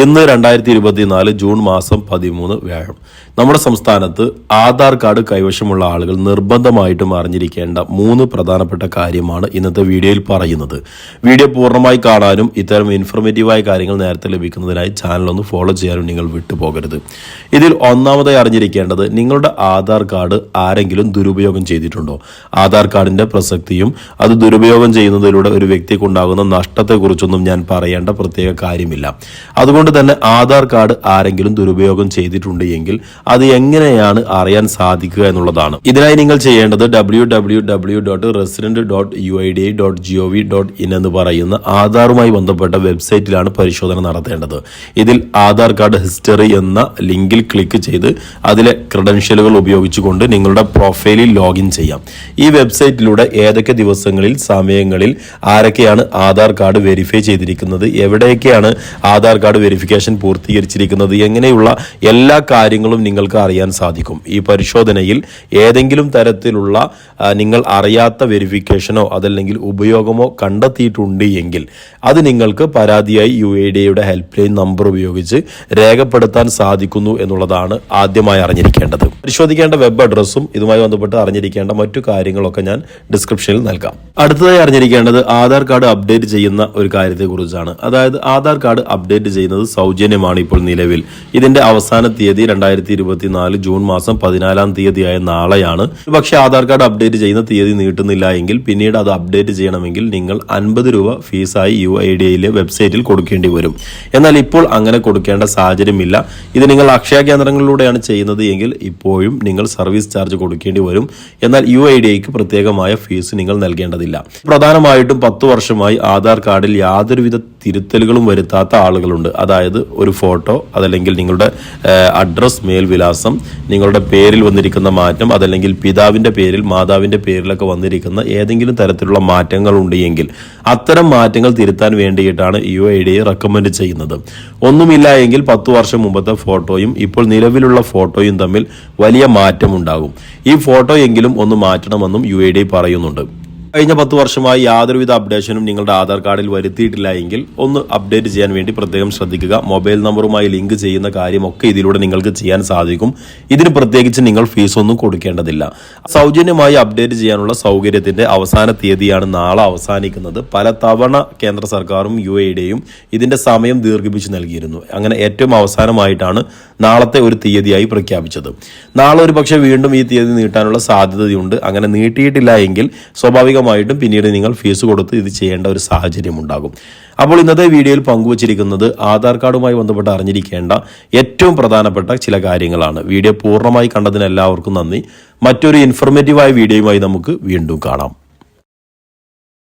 ഇന്ന് രണ്ടായിരത്തി ഇരുപത്തിനാല് ജൂൺ മാസം പതിമൂന്ന് വ്യാഴം. നമ്മുടെ സംസ്ഥാനത്ത് ആധാർ കാർഡ് കൈവശമുള്ള ആളുകൾ നിർബന്ധമായിട്ടും അറിഞ്ഞിരിക്കേണ്ട മൂന്ന് പ്രധാനപ്പെട്ട കാര്യമാണ് ഇന്നത്തെ വീഡിയോയിൽ പറയുന്നത്. വീഡിയോ പൂർണമായി കാണാനും ഇത്തരം ഇൻഫർമേറ്റീവായ കാര്യങ്ങൾ നേരത്തെ ലഭിക്കുന്നതിനായി ചാനൽ ഒന്ന് ഫോളോ ചെയ്യാനും നിങ്ങൾ വിട്ടുപോകരുത്. ഇതിൽ ഒന്നാമതായി അറിഞ്ഞിരിക്കേണ്ടത് നിങ്ങളുടെ ആധാർ കാർഡ് ആരെങ്കിലും ദുരുപയോഗം ചെയ്തിട്ടുണ്ടോ? ആധാർ കാർഡിന്റെ പ്രസക്തിയും അത് ദുരുപയോഗം ചെയ്യുന്നതിലൂടെ ഒരു വ്യക്തിക്കുണ്ടാകുന്ന നഷ്ടത്തെക്കുറിച്ചൊന്നും ഞാൻ പറയേണ്ട പ്രത്യേക കാര്യമില്ല. അതുകൊണ്ട് തന്നെ ആധാർ കാർഡ് ആരെങ്കിലും ദുരുപയോഗം ചെയ്തിട്ടുണ്ട് എങ്കിൽ അത് എങ്ങനെയാണ് അറിയാൻ സാധിക്കുക എന്നുള്ളതാണ്. ഇതിനായി നിങ്ങൾ ചെയ്യേണ്ടത് W W W dot resident dot U I D dot G O V dot in എന്ന് പറയുന്ന ആധാറുമായി ബന്ധപ്പെട്ട വെബ്സൈറ്റിലാണ് പരിശോധന നടത്തേണ്ടത്. ഇതിൽ ആധാർ കാർഡ് ഹിസ്റ്ററി എന്ന ലിങ്കിൽ ക്ലിക്ക് ചെയ്ത് അതിലെ ക്രെഡൻഷ്യലുകൾ ഉപയോഗിച്ചുകൊണ്ട് നിങ്ങളുടെ പ്രൊഫൈലിൽ ലോഗിൻ ചെയ്യാം. ഈ വെബ്സൈറ്റിലൂടെ ഏതൊക്കെ ദിവസങ്ങളിൽ സമയങ്ങളിൽ ആരൊക്കെയാണ് ആധാർ കാർഡ് വെരിഫൈ ചെയ്തിരിക്കുന്നത് എവിടെയൊക്കെയാണ് ആധാർ കാർഡ് വെരിഫിക്കേഷൻ പൂർത്തീകരിച്ചിരിക്കുന്നത്. എങ്ങനെയുള്ള എല്ലാ കാര്യങ്ങളും നിങ്ങൾക്ക് അറിയാൻ സാധിക്കും. ഈ പരിശോധനയിൽ ഏതെങ്കിലും തരത്തിലുള്ള നിങ്ങൾ അറിയാത്ത വെരിഫിക്കേഷനോ അതല്ലെങ്കിൽ ഉപയോഗമോ കണ്ടെത്തിയിട്ടുണ്ട് എങ്കിൽ അത് നിങ്ങൾക്ക് പരാതിയായി യു എ ഡിയുടെ ഹെൽപ്പ് ലൈൻ നമ്പർ ഉപയോഗിച്ച് രേഖപ്പെടുത്താൻ സാധിക്കുന്നു എന്നുള്ളതാണ് ആദ്യമായി അറിഞ്ഞിരിക്കേണ്ടത്. പരിശോധിക്കേണ്ട വെബ് അഡ്രസ്സും ഇതുമായി ബന്ധപ്പെട്ട് അറിഞ്ഞിരിക്കേണ്ട മറ്റു കാര്യങ്ങളൊക്കെ ഞാൻ ഡിസ്ക്രിപ്ഷനിൽ നൽകാം. അടുത്തതായി അറിഞ്ഞിരിക്കേണ്ടത് ആധാർ കാർഡ് അപ്ഡേറ്റ് ചെയ്യുന്ന ഒരു കാര്യത്തെക്കുറിച്ചാണ്. അതായത് ആധാർ കാർഡ് അപ്ഡേറ്റ് ചെയ്യുന്നത് സൗജന്യമാണ് ഇപ്പോൾ നിലവിൽ. ഇതിന്റെ അവസാന തീയതി രണ്ടായിരത്തി ഇരുപത്തിനാല് ജൂൺ മാസം പതിനാലാം തീയതിയായ നാളെയാണ്. പക്ഷെ ആധാർ കാർഡ് അപ്ഡേറ്റ് ചെയ്യുന്ന തീയതി നീട്ടുന്നില്ല എങ്കിൽ പിന്നീട് അത് അപ്ഡേറ്റ് ചെയ്യണമെങ്കിൽ നിങ്ങൾ അൻപത് രൂപ ഫീസായി യു ഐ ഡി ഐയിലെ വെബ്സൈറ്റിൽ കൊടുക്കേണ്ടി വരും. എന്നാൽ ഇപ്പോൾ അങ്ങനെ കൊടുക്കേണ്ട സാഹചര്യമില്ല. ഇത് നിങ്ങൾ അക്ഷയ കേന്ദ്രങ്ങളിലൂടെയാണ് ചെയ്യുന്നത് എങ്കിൽ ഇപ്പോഴും നിങ്ങൾ സർവീസ് ചാർജ് കൊടുക്കേണ്ടി വരും. എന്നാൽ യു ഐ ഡി ഐക്ക് പ്രത്യേകമായ ഫീസ് നിങ്ങൾ നൽകേണ്ടതില്ല. പ്രധാനമായിട്ടും പത്ത് വർഷമായി ആധാർ കാർഡിൽ യാതൊരുവിധ തിരുത്തലുകളും വരുത്താത്ത ആളുകളുണ്ട്. അതായത് ഒരു ഫോട്ടോ അതല്ലെങ്കിൽ നിങ്ങളുടെ അഡ്രസ് മേൽവിലാസം നിങ്ങളുടെ പേരിൽ വന്നിരിക്കുന്ന മാറ്റം അതല്ലെങ്കിൽ പിതാവിന്റെ പേരിൽ മാതാവിന്റെ പേരിലൊക്കെ വന്നിരിക്കുന്ന ഏതെങ്കിലും തരത്തിലുള്ള മാറ്റങ്ങൾ ഉണ്ടെങ്കിൽ അത്തരം മാറ്റങ്ങൾ തിരുത്താൻ വേണ്ടിയിട്ടാണ് യു ഐ ഡി റെക്കമെൻഡ് ചെയ്യുന്നത്. ഒന്നുമില്ല എങ്കിൽ പത്ത് വർഷം മുമ്പത്തെ ഫോട്ടോയും ഇപ്പോൾ നിലവിലുള്ള ഫോട്ടോയും തമ്മിൽ വലിയ മാറ്റമുണ്ടാകും. ഈ ഫോട്ടോ എങ്കിലും ഒന്ന് മാറ്റണമെന്നും യു ഐ ഡി പറയുന്നുണ്ട്. കഴിഞ്ഞ പത്ത് വർഷമായി യാതൊരുവിധ അപ്ഡേഷനും നിങ്ങളുടെ ആധാർ കാർഡിൽ വരുത്തിയിട്ടില്ല എങ്കിൽ ഒന്ന് അപ്ഡേറ്റ് ചെയ്യാൻ വേണ്ടി പ്രത്യേകം ശ്രദ്ധിക്കുക. മൊബൈൽ നമ്പറുമായി ലിങ്ക് ചെയ്യുന്ന കാര്യമൊക്കെ ഇതിലൂടെ നിങ്ങൾക്ക് ചെയ്യാൻ സാധിക്കും. ഇതിന് പ്രത്യേകിച്ച് നിങ്ങൾ ഫീസ് ഒന്നും കൊടുക്കേണ്ടതില്ല. സൗജന്യമായി അപ്ഡേറ്റ് ചെയ്യാനുള്ള സൗകര്യത്തിന്റെ അവസാന തീയതിയാണ് നാളെ അവസാനിക്കുന്നത്. പല തവണ കേന്ദ്ര സർക്കാരും യു എയുടെയും ഇതിന്റെ സമയം ദീർഘിപ്പിച്ച് നൽകിയിരുന്നു. അങ്ങനെ ഏറ്റവും അവസാനമായിട്ടാണ് നാളത്തെ ഒരു തീയതിയായി പ്രഖ്യാപിച്ചത്. നാളെ ഒരു പക്ഷേ വീണ്ടും ഈ തീയതി നീട്ടാനുള്ള സാധ്യതയുണ്ട്. അങ്ങനെ നീട്ടിയിട്ടില്ല എങ്കിൽ സ്വാഭാവികമായിട്ടും പിന്നീട് നിങ്ങൾ ഫീസ് കൊടുത്ത് ഇത് ചെയ്യേണ്ട ഒരു സാഹചര്യം ഉണ്ടാകും അപ്പോൾ ഇന്നത്തെ വീഡിയോയിൽ പങ്കുവച്ചിരിക്കുന്നത് ആധാർ കാർഡുമായി ബന്ധപ്പെട്ട് അറിഞ്ഞിരിക്കേണ്ട ഏറ്റവും പ്രധാനപ്പെട്ട ചില കാര്യങ്ങളാണ്. വീഡിയോ പൂർണമായി കണ്ടതിന് എല്ലാവർക്കും നന്ദി. മറ്റൊരു ഇൻഫർമേറ്റീവായ വീഡിയോയുമായി നമുക്ക് വീണ്ടും കാണാം.